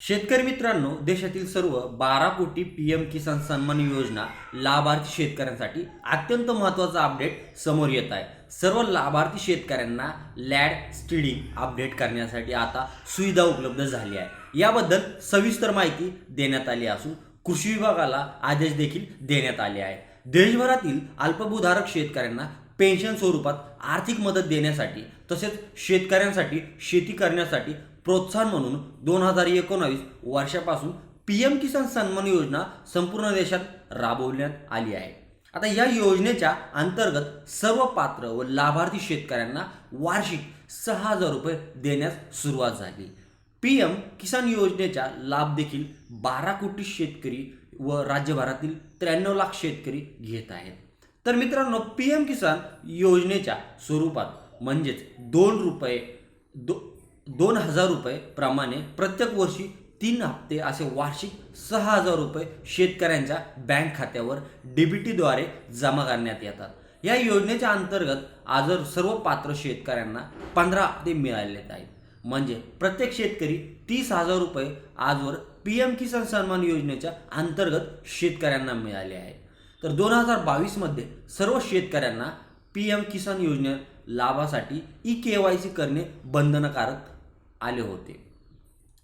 शेतकरी मित्रांनो देशातील सर्व बारा कोटी पी एम किसान सन्मान योजना लाभार्थी शेतकऱ्यांसाठी अत्यंत महत्त्वाचा अपडेट समोर येत आहे. सर्व लाभार्थी शेतकऱ्यांना लॅड स्टिडिंग अपडेट करण्यासाठी आता सुविधा उपलब्ध झाली आहे. याबद्दल सविस्तर माहिती देण्यात आली असून कृषी विभागाला आदेश देखील देण्यात आले आहे देशभरातील अल्पभूधारक शेतकऱ्यांना पेन्शन स्वरूपात आर्थिक मदत देण्यासाठी तसेच शेतकऱ्यांसाठी शेती करण्यासाठी प्रोत्साहन म्हणून दोन हजार एकोणावीस वर्षापासून पी एम किसान सन्मान योजना संपूर्ण देशात राबवण्यात आली आहे. आता या योजनेच्या अंतर्गत सर्व पात्र व लाभार्थी शेतकऱ्यांना वार्षिक सहा हजार रुपये देण्यास सुरुवात झाली. पी एम किसान योजनेचा लाभ देखील बारा कोटी शेतकरी व राज्यभरातील त्र्याण्णव लाख शेतकरी घेत आहेत. तर मित्रांनो पी एम किसान योजनेच्या स्वरूपात म्हणजेच दोन रुपये दो दोन हजार रुपये प्रमाणे प्रत्येक वर्षी तीन हप्ते असे वार्षिक सहा हजार रुपये शेतकऱ्यांच्या बँक खात्यावर डीबीटीद्वारे जमा करण्यात येतात. या योजनेच्या अंतर्गत आज सर्व पात्र शेतकऱ्यांना पंधरा हप्ते मिळालेले आहेत. म्हणजे प्रत्येक शेतकरी तीस हजार रुपये आजवर पी एम किसान सन्मान योजनेच्या अंतर्गत शेतकऱ्यांना मिळाले आहे तर दोन हजार बावीसमध्ये सर्व शेतकऱ्यांना पी एम किसान योजने लाभासाठी ई के वाय सी करणे बंधनकारक आले होते.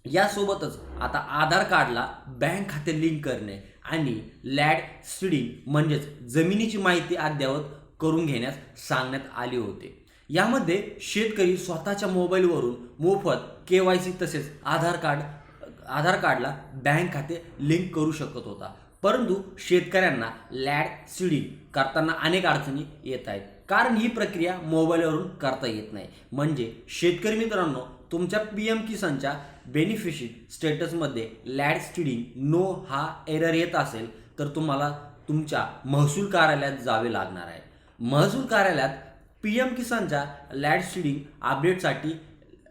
यासोबतच आता आधार कार्डला बँक खाते लिंक करणे आणि लॅड स्टिडिंग म्हणजेच जमिनीची माहिती अद्ययावत करून घेण्यास सांगण्यात आले होते. यामध्ये शेतकरी स्वतःच्या मोबाईलवरून मोफत के वाय सी तसेच आधार कार्ड आधार कार्डला बँक खाते लिंक करू शकत होता. परंतु शेतकऱ्यांना लॅड सीडिंग करताना अनेक अडचणी येत आहेत. कारण ही प्रक्रिया मोबाईलवरून करता येत नाही. म्हणजे शेतकरी मित्रांनो तुमच्या पी एम किसानच्या बेनिफिशरी स्टेटसमध्ये लॅड स्टिडिंग नो हा एरर येत असेल तर तुम्हाला तुमच्या महसूल कार्यालयात जावे लागणार आहे. महसूल कार्यालयात पी एम किसानच्या लॅड स्टिडिंग अपडेटसाठी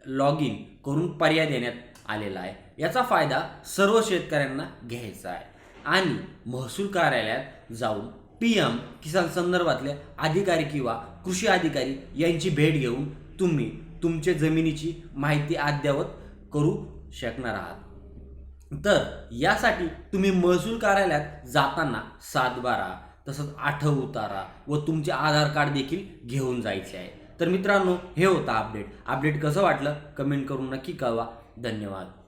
लॉग इन करून पर्याय देण्यात आलेला आहे. याचा फायदा सर्व शेतकऱ्यांना घ्यायचा आहे. आणि महसूल कार्यालयात जाऊन पी एम किसान संदर्भातले अधिकारी किंवा कृषी अधिकारी यांची भेट घेऊन तुम्ही तुमच्या जमिनीची माहिती अद्ययावत करू शकणार आहात. तर यासाठी तुम्ही महसूल कार्यालयात जाताना सातबारा तसंच आठ उतारा व तुमचे आधार कार्ड देखील घेऊन जायचे आहे. तर मित्रांनो हे होतं अपडेट. अपडेट कसं वाटलं? कमेंट करून नक्की कळवा. धन्यवाद.